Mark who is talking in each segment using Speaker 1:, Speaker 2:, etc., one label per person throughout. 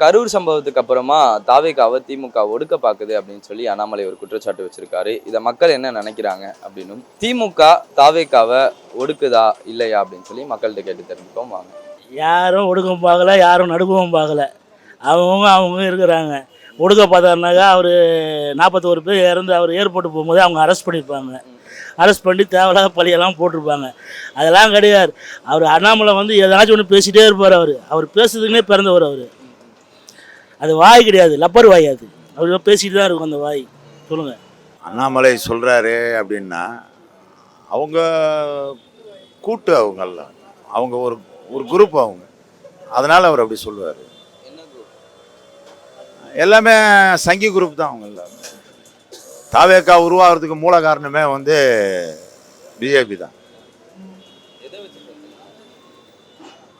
Speaker 1: கரூர் சம்பவத்துக்கு அப்புறமா தாவேக்காவை திமுக ஒடுக்க பாக்குது அப்படின்னு சொல்லி அண்ணாமலை ஒரு குற்றச்சாட்டு வச்சிருக்காரு. இதை மக்கள் என்ன நினைக்கிறாங்க அப்படின்னும் திமுக தாவேக்காவை ஒடுக்குதா இல்லையா அப்படின்னு சொல்லி மக்கள்கிட்ட கேட்டு தெரிஞ்சுக்கோம் வாங்க.
Speaker 2: யாரும் ஒடுக்கவும் பார்க்கல யாரும் நடுக்கவும் பார்க்கல. அவங்கவுங்க அவங்க இருக்கிறாங்க. ஒடுக்க பார்த்தாருனாக்கா அவர் நாற்பத்தோரு பேர் இறந்து அவர் ஏர்போர்ட்டு போகும்போது அவங்க அரெஸ்ட் பண்ணியிருப்பாங்க. அரெஸ்ட் பண்ணி தேவையில்லாத பழியெல்லாம் போட்டிருப்பாங்க. அதெல்லாம் கிடையாது. அவர் அண்ணாமலை வந்து எதனாச்சும் ஒன்று பேசிகிட்டே இருப்பார் அவர். அவர் பேசுறதுக்குன்னே பிறந்தவர் அவர். அது வாய் கிடையாது லப்பர் வாய் அது. அவர் பேசிட்டு தான் இருக்கும் அந்த வாய். சொல்லுங்கள்
Speaker 3: அண்ணாமலை சொல்கிறாரு அப்படின்னா அவங்க கூட்டு அவங்கெல்லாம் அவங்க ஒரு ஒரு குரூப் அவங்க. அதனால் அவர் அப்படி சொல்லுவார். எல்லாமே சங்கி குரூப் தான் அவங்க எல்லாமே தாவேக்கா உருவாகிறதுக்கு மூல காரணமே வந்து பிஜேபி தான்.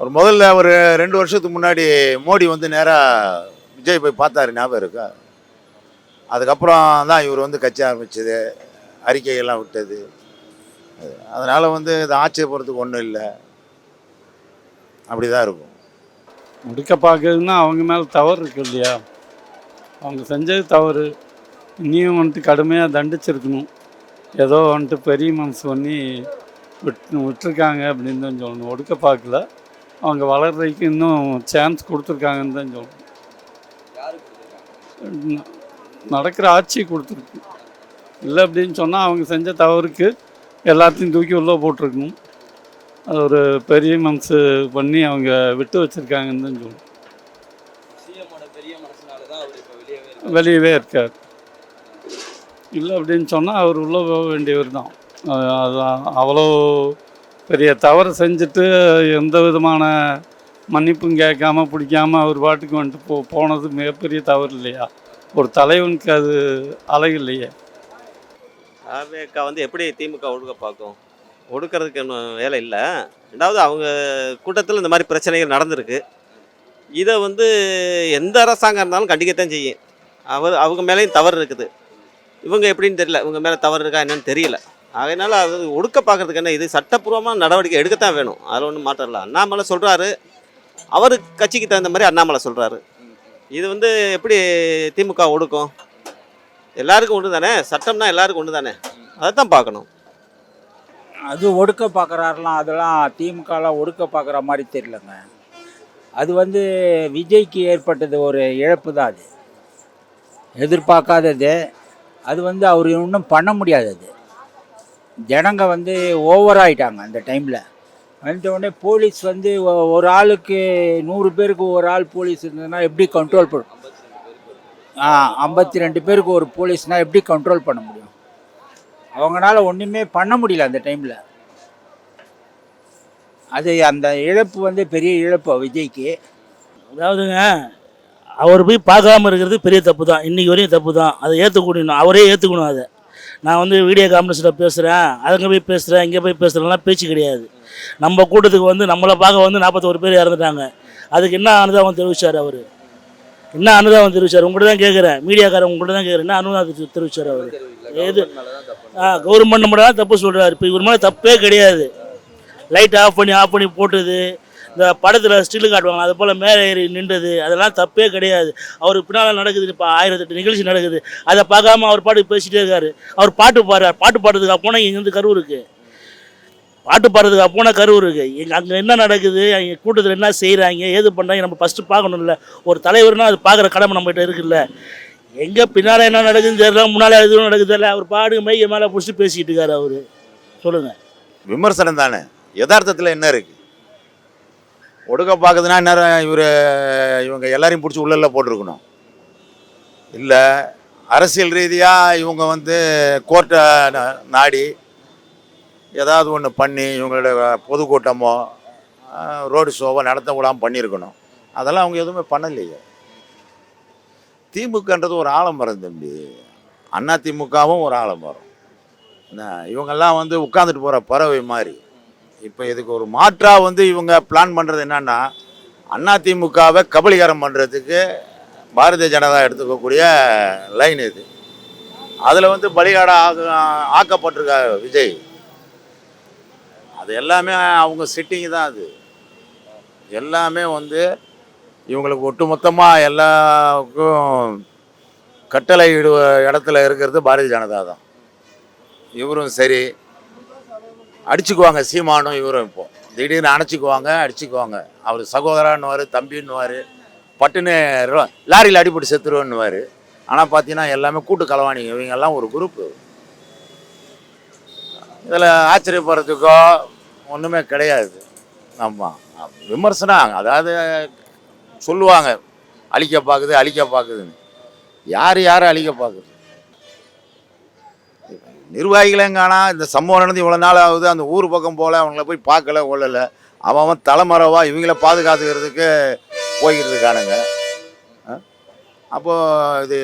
Speaker 3: ஒரு முதல்ல ஒரு ரெண்டு வருஷத்துக்கு முன்னாடி மோடி வந்து நேராக விஜய் போய் பார்த்தாரு ஞாபகம் இருக்கா? அதுக்கப்புறம் தான் இவர் வந்து கட்சி ஆரம்பிச்சது அறிக்கையெல்லாம் விட்டது. அதனால் வந்து இது ஆச்சரியப்படுறதுக்கு ஒன்றும் இல்லை. அப்படி தான் இருக்கும்.
Speaker 4: முடிக்க பார்க்குறதுன்னா அவங்க மேலே தவறு இருக்கு இல்லையா? அவங்க செஞ்சது தவறு. இனியும் வந்துட்டு கடுமையாக தண்டிச்சிருக்கணும். ஏதோ வந்துட்டு பெரிய மனசு பண்ணி விட்டு விட்டுருக்காங்க அப்படின்னு தான் சொல்லணும். ஒடுக்க பார்க்கல. அவங்க வளர்றதுக்கு இன்னும் சான்ஸ் கொடுத்துருக்காங்கன்னு தான் சொல்லணும். நடக்கிற ஆட்சி கொடுத்துருக்கு. இல்லை அப்படின்னு சொன்னால் அவங்க செஞ்ச தவறுக்கு எல்லாத்தையும் தூக்கி உள்ளே போட்டிருக்கணும். அது ஒரு பெரிய மனசு பண்ணி அவங்க விட்டு வச்சுருக்காங்கன்னு தான் சொல்லணும்
Speaker 1: வெளியவே
Speaker 4: இருக்கார். இல்லை அப்படின்னு சொன்னால் அவர் உள்ளே போக வேண்டியவர் தான். அஹ் அது அவ்வளோ பெரிய தவறு செஞ்சுட்டு எந்த விதமான மன்னிப்பும் கேட்காம பிடிக்காம அவர் பாட்டுக்கு வந்துட்டு போ போனது மிகப்பெரிய தவறு இல்லையா? ஒரு தலைவனுக்கு அது அழகு இல்லையே?
Speaker 5: தாவேக்கா வந்து எப்படி திமுக ஒடுக்க பார்க்கும்? ஒடுக்கிறதுக்கு இன்னும் வேலை இல்லை. ரெண்டாவது அவங்க கூட்டத்தில் இந்த மாதிரி பிரச்சனைகள் நடந்திருக்கு. இதை வந்து எந்த அரசாங்கம் இருந்தாலும் கண்டிக்கத்தான் செய்யும். அவர் அவங்க மேலேயும் தவறு இருக்குது. இவங்க எப்படின்னு தெரியல. இவங்க மேலே தவறு இருக்கா என்னன்னு தெரியல. அதனால் அது ஒடுக்க பார்க்கறதுக்கு என்ன இது சட்டப்பூர்வமாக நடவடிக்கை எடுக்கத்தான் வேணும். அதில் ஒன்றும் மாற்றம் இல்லை. அண்ணாமலை சொல்கிறாரு அவர் கட்சிக்கு தகுந்த மாதிரி அண்ணாமலை சொல்கிறாரு இது வந்து எப்படி திமுக ஒடுக்கும்? எல்லாருக்கும் ஒன்று தானே சட்டம்னா எல்லாருக்கும் ஒன்று தானே அதை தான் பார்க்கணும்.
Speaker 6: அது ஒடுக்க பார்க்குறாருலாம் அதெல்லாம் திமுகலாம் ஒடுக்க பார்க்குற மாதிரி தெரியலங்க. அது வந்து விஜய்க்கு ஏற்பட்டது ஒரு இழப்பு தான் அது. எதிர்பார்க்காதது. அது வந்து அவர் இன்னும் பண்ண முடியாது அது. ஜனங்க வந்து ஓவர் ஆயிட்டாங்க அந்த டைமில். வந்த உடனே போலீஸ் வந்து ஒரு ஆளுக்கு நூறு பேருக்கு ஒரு ஆள் போலீஸ் இருந்ததுன்னா எப்படி கண்ட்ரோல் பண்ணும் ஆ ஐம்பத்தி ரெண்டு பேருக்கு ஒரு போலீஸ்னால் எப்படி கண்ட்ரோல் பண்ண முடியும்? அவங்களால ஒன்றுமே பண்ண முடியல அந்த டைமில் அது அந்த இழப்பு வந்து பெரிய இழப்பு விஜய்க்கு.
Speaker 2: அதாவதுங்க அவர் போய் பார்க்காம இருக்கிறது பெரிய தப்பு தான் இன்றைக்கி வரையும் தப்பு தான் அதை ஏற்றுக்கணும் அவரே ஏற்றுக்கணும் அதை. நான் வந்து வீடியோ கான்ஃபரன்ஸில் பேசுகிறேன் அங்கே போய் பேசுகிறேன் இங்கே போய் பேசுகிறேன்லாம் பேச்சு கிடையாது. நம்ம கூட்டத்துக்கு வந்து நம்மளை பார்க்க வந்து நாற்பத்தோரு பேர் இறந்துட்டாங்க. அதுக்கு என்ன அனுதாபம் தெரிவித்தார் அவர்? என்ன அனுதாபம் தெரிவிச்சார்? உங்கள்கிட்ட தான் கேட்குறேன் மீடியாக்காரன் உங்கள்கிட்ட தான் கேட்குறேன் என்ன அனுதாபம் தெரிவித்தார் அவர்? எது? ஆ கவர்மெண்ட் மட்டும் தான் தப்பு சொல்கிறார் இப்போ இவர் மேலே தப்பே கிடையாது. லைட் ஆஃப் பண்ணி ஆஃப் பண்ணி போட்டது. இந்த படத்தில் ஸ்டில்லு காட்டுவாங்க அது போல் மேலே ஏறி நின்றது அதெல்லாம் தப்பே கிடையாது. அவருக்கு பின்னால் நடக்குது இப்போ ஆயிரத்தெட்டு நிகழ்ச்சி நடக்குது. அதை பார்க்காம அவர் பாட்டு பேசிகிட்டே இருக்காரு. அவர் பாட்டு பாடுறார். பாட்டு பாடுறதுக்கு போனால் இங்கேருந்து கரூருக்கு பாட்டு பாடுறதுக்கு போனால் கரூர் எங்கள் அங்கே என்ன நடக்குது எங்கள் கூட்டத்தில் என்ன செய்கிறாங்க ஏது பண்ணுறாங்க நம்ம ஃபஸ்ட்டு பார்க்கணும்ல. ஒரு தலைவர்னால் அது பார்க்குற கடமை நம்மகிட்ட இருக்குல்ல. எங்கே பின்னால் என்ன நடக்குதுன்னு தெரியல முன்னால் எதுவும் நடக்குது தெரியல. அவர் பாடு மைய மேலே பிடிச்சி பேசிக்கிட்டு இருக்காரு அவர். சொல்லுங்கள்
Speaker 3: விமர்சனம் தானே. யதார்த்தத்தில் என்ன இருக்குது ஒடுக்க பார்க்குதுன்னா என்ன இவர் இவங்க எல்லாரையும் பிடிச்சி உள்ளே போட்டிருக்கணும். இல்லை அரசியல் ரீதியாக இவங்க வந்து கோர்ட்டை நாடி ஏதாவது ஒன்று பண்ணி இவங்களோட பொதுக்கூட்டமோ ரோடு ஷோவோ நடத்த விடாமல் பண்ணியிருக்கணும். அதெல்லாம் அவங்க எதுவுமே பண்ணலையே. திமுகன்றது ஒரு ஆலமரம் தம்பி. அண்ணா திமுகவும் ஒரு ஆலமரம். என்ன இவங்கெல்லாம் வந்து உட்காந்துட்டு போகிற பறவை மாதிரி. இப்போ இதுக்கு ஒரு மாற்றாக வந்து இவங்க பிளான் பண்ணுறது என்னன்னா அண்ணா திமுகவை கபலீகரம் பண்ணுறதுக்கு பாரதிய ஜனதா எடுத்துக்கக்கூடிய லைன் இது. அதில் வந்து பலிகாடா ஆக ஆக்கப்பட்டிருக்காரு விஜய். அது எல்லாமே அவங்க சிட்டிங் தான் அது. எல்லாமே வந்து இவங்களுக்கு ஒட்டுமொத்தமாக எல்லாருக்கும் கட்டளை இடுவ இடத்துல இருக்கிறது பாரதிய ஜனதா தான். இவரும் சரி அடிச்சுக்குவாங்க சீமானும் இவரும் இப்போ. திடீர்னு அணைச்சிக்குவாங்க அடிச்சுக்குவாங்க. அவர் சகோதரான்னுவார் தம்பின்னுவார் பட்டுன்னு லாரியில் அடிபட்டு செத்துருவோன்னுவார். ஆனால் பார்த்தீங்கன்னா எல்லாமே கூட்டு கலவாணிங்க இவங்கெல்லாம் ஒரு குரூப்பு இதில் ஆச்சரியப்படுறதுக்கோ ஒன்றுமே கிடையாது. ஆமாம் விமர்சனம். அதாவது சொல்லுவாங்க. அழிக்க பார்க்குது அழிக்க பார்க்குதுன்னு யார் யாரை அழிக்க பார்க்குது நிர்வாகிகளையும் ஆனால் இந்த சம்பவம் நடந்து இவ்வளோ நாள் ஆகுது அந்த ஊர் பக்கம் போல அவங்கள போய் பார்க்கல கொள்ளலை அவன் அவன் தலைமறைவா இவங்கள பாதுகாத்துக்கிறதுக்கு போய்கிட்டு இருக்கானுங்க. அப்போது இது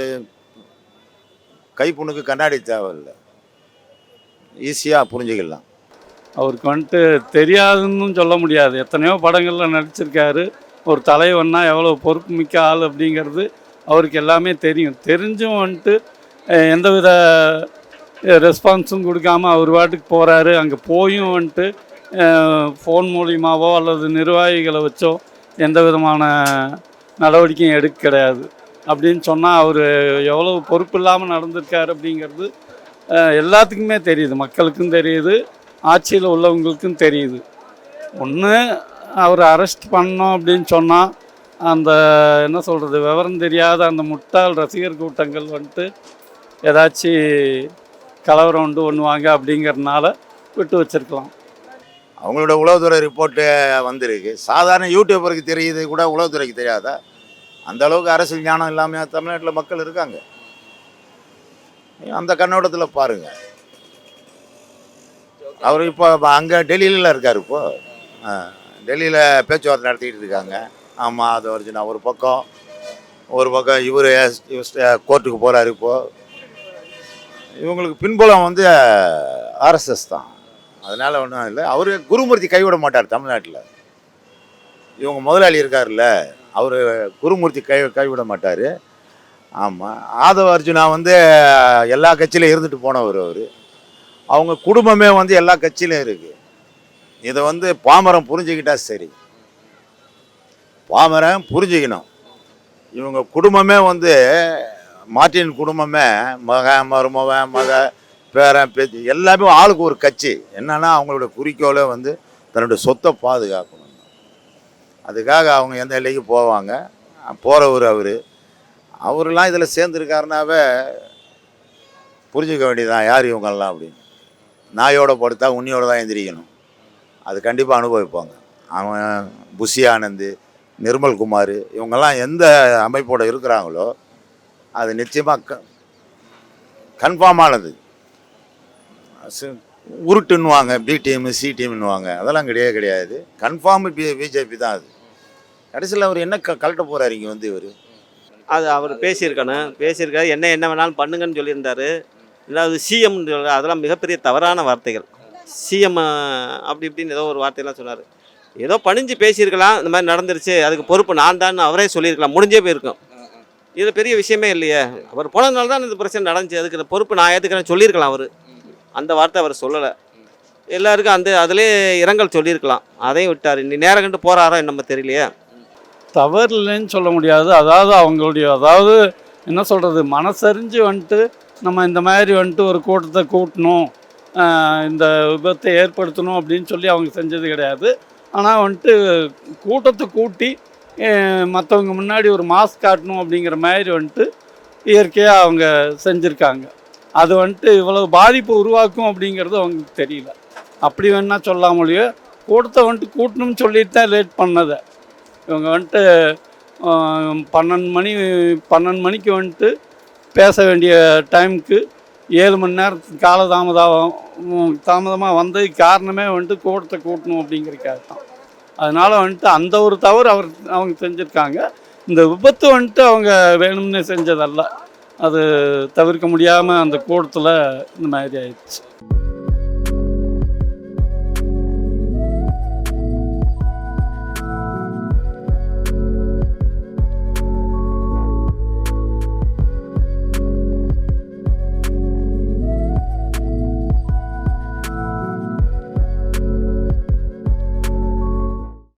Speaker 3: கைப்புண்ணுக்கு கண்ணாடி தேவையில்லை. ஈஸியாக புரிஞ்சுக்கலாம்.
Speaker 4: அவருக்கு வந்துட்டு தெரியாதுன்னு சொல்ல முடியாது. எத்தனையோ படங்களில் நடிச்சிருக்காரு. ஒரு தலைவன்னா எவ்வளோ பொறுப்பு மிக்க ஆள் அப்படிங்கிறது அவருக்கு எல்லாமே தெரியும். தெரிஞ்சும் வந்துட்டு எந்தவித ரெஸ்பான்ஸும் கொடுக்காம அவர் பாட்டுக்கு போகிறாரு அங்கே போயும் வந்துட்டு ஃபோன் மூலியமாவோ அல்லது நிர்வாகிகளை வச்சோ எந்த விதமான நடவடிக்கையும் எடுக்க கிடையாது. அப்படின்னு சொன்னால் அவர் எவ்வளோ பொறுப்பு இல்லாமல் நடந்திருக்காரு அப்படிங்கிறது எல்லாத்துக்குமே தெரியுது. மக்களுக்கும் தெரியுது. ஆட்சியில் உள்ளவங்களுக்கும் தெரியுது. ஒன்று அவர் அரெஸ்ட் பண்ணோம் அப்படின்னு சொன்னால் அந்த என்ன சொல்கிறது விவரம் தெரியாத அந்த முட்டாள் ரசிகர் கூட்டங்கள் வந்துட்டு ஏதாச்சும் கலவரம் உண்டு ஒண்ணுவாங்க அப்படிங்கிறதுனால விட்டு வச்சிருக்கலாம்
Speaker 3: அவங்களோட உளவுத்துறை ரிப்போர்ட்டு வந்திருக்கு சாதாரண யூடியூபருக்கு தெரியுது கூட உளவுத்துறைக்கு தெரியாதா அந்த அளவுக்கு அரசியல் ஞானம் இல்லாமல் தமிழ்நாட்டில் மக்கள் இருக்காங்க அந்த கண்ணோட்டத்தில் பாருங்க அவர் இப்போ அங்கே டெல்லியில் இருக்கார் இப்போ டெல்லியில் பேச்சுவார்த்தை நடத்திக்கிட்டு இருக்காங்க ஆமாம் அது ஒரிஜினல் ஒரு பக்கம் ஒரு பக்கம் இவர் கோர்ட்டுக்கு போகிறாரு இப்போது இவங்களுக்கு பின்புலம் வந்து ஆர்எஸ்எஸ் தான். அதனால் ஒன்றும் இல்லை. அவர் குருமூர்த்தி கைவிட மாட்டார் தமிழ்நாட்டில். இவங்க முதலாளி இருக்கார்ல அவர் குருமூர்த்தி கை கைவிட மாட்டார். ஆமாம் ஆதவ அர்ஜுனா வந்து எல்லா கட்சியிலும் இருந்துட்டு போனவர் அவர். அவங்க குடும்பமே வந்து எல்லா கட்சியிலும் இருக்குது இதை வந்து பாமரம் புரிஞ்சுக்கிட்டா சரி. பாமரன் புரிஞ்சுக்கணும். இவங்க குடும்பமே வந்து மார்ட்டின் குடும்பமே மக மருமக மக பேரன் பேத்தி எல்லாமே ஆளுக்கு ஒரு கட்சி. என்னன்னா அவங்களோட குறிக்கோளே வந்து தன்னுடைய சொத்தை பாதுகாக்கணும். அதுக்காக அவங்க எந்த எல்லைக்கு போவாங்க? போகிறவர் அவர். அவரெல்லாம் இதில் சேர்ந்துருக்காருனாவே புரிஞ்சுக்க வேண்டியதுதான் யார் இவங்கெல்லாம் அப்படின்னு. நாயோட படுத்தா உன்னியோட தான் எந்திரிக்கணும். அது கண்டிப்பாக அனுபவிப்பாங்க. அவன் புஷி ஆனந்த் நிர்மல் குமார் இவங்கெல்லாம் எந்த அமைப்போடு இருக்கிறாங்களோ அது நிச்சயமாக க கன்ஃபார்மானது சு- உருட்டுன்னுவாங்க பி டீம் சி டீம்னுவாங்க அதெல்லாம் கிடையவே கிடையாது. கன்ஃபார்ம் பி பிஜேபி தான் அது. கடைசியில் அவர் என்ன க கலட்ட போகிறாரு இங்கே வந்து இவர்?
Speaker 5: அது அவர் பேசியிருக்கணும் பேசியிருக்காரு. என்ன என்ன வேணாலும் பண்ணுங்கன்னு சொல்லியிருந்தார். ரெண்டாவது சிஎம் அதெல்லாம் மிகப்பெரிய தவறான வார்த்தைகள். சிஎம் அப்படி இப்படின்னு ஏதோ ஒரு வார்த்தையெல்லாம் சொன்னார். ஏதோ பணிஞ்சு பேசியிருக்கலாம். இந்த மாதிரி நடந்துருச்சு. அதுக்கு பொறுப்பு நான் தான் அவரே சொல்லியிருக்கலாம். முடிஞ்சே போயிருக்கும். இது பெரிய விஷயமே இல்லையே. அவர் போனதுனால தான் இந்த பிரச்சனை நடந்துச்சு. அதுக்கு இந்த பொறுப்பு நான் ஏற்றுக்கிறேன் சொல்லியிருக்கலாம் அவர். அந்த வார்த்தை அவர் சொல்லலை. எல்லாருக்கும் அந்த அதிலே இரங்கல் சொல்லியிருக்கலாம். அதையும் விட்டார். நீ நேரம் கண்டு போகிறாரோ நம்ம தெரியலையே.
Speaker 4: தவறுலன்னு சொல்ல முடியாது. அதாவது அவங்களுடைய அதாவது என்ன சொல்கிறது மனசறிஞ்சு வந்துட்டு நம்ம இந்த மாதிரி வந்துட்டு ஒரு கூட்டத்தை கூட்டணும் இந்த விபத்தை ஏற்படுத்தணும் அப்படின்னு சொல்லி அவங்க செஞ்சது கிடையாது. ஆனால் வந்துட்டு கூட்டத்தை கூட்டி மற்றவங்க முன்னாடி ஒரு மாஸ்க் காட்டணும் அப்படிங்கிற மாதிரி வந்துட்டு இயற்கையாக அவங்க செஞ்சுருக்காங்க. அது வந்துட்டு இவ்வளவு பாதிப்பு உருவாக்கும் அப்படிங்கிறது அவங்களுக்கு தெரியல. அப்படி வேணால் சொல்லாமலையோ கூட்டத்தை வந்துட்டு கூட்டணும்னு சொல்லிட்டு தான் லேட் பண்ணதை. இவங்க வந்துட்டு பன்னெண்டு மணி பன்னெண்டு மணிக்கு வந்துட்டு பேச வேண்டிய டைமுக்கு ஏழு மணி நேரத்துக்கு காலதாமதம் தாமதமாக வந்ததுக்கு காரணமே வந்துட்டு கூட்டத்தை கூட்டணும் அப்படிங்கிறதுக்காக தான் அதனால் வந்துட்டு அந்த ஒரு தவறு அவர் அவங்க செஞ்சுருக்காங்க. இந்த விபத்து வந்துட்டு அவங்க வேணும்னே செஞ்சதல்ல. அது தவிர்க்க முடியாமல் அந்த கூட்டத்தில் இந்த மாதிரி ஆயிடுச்சு.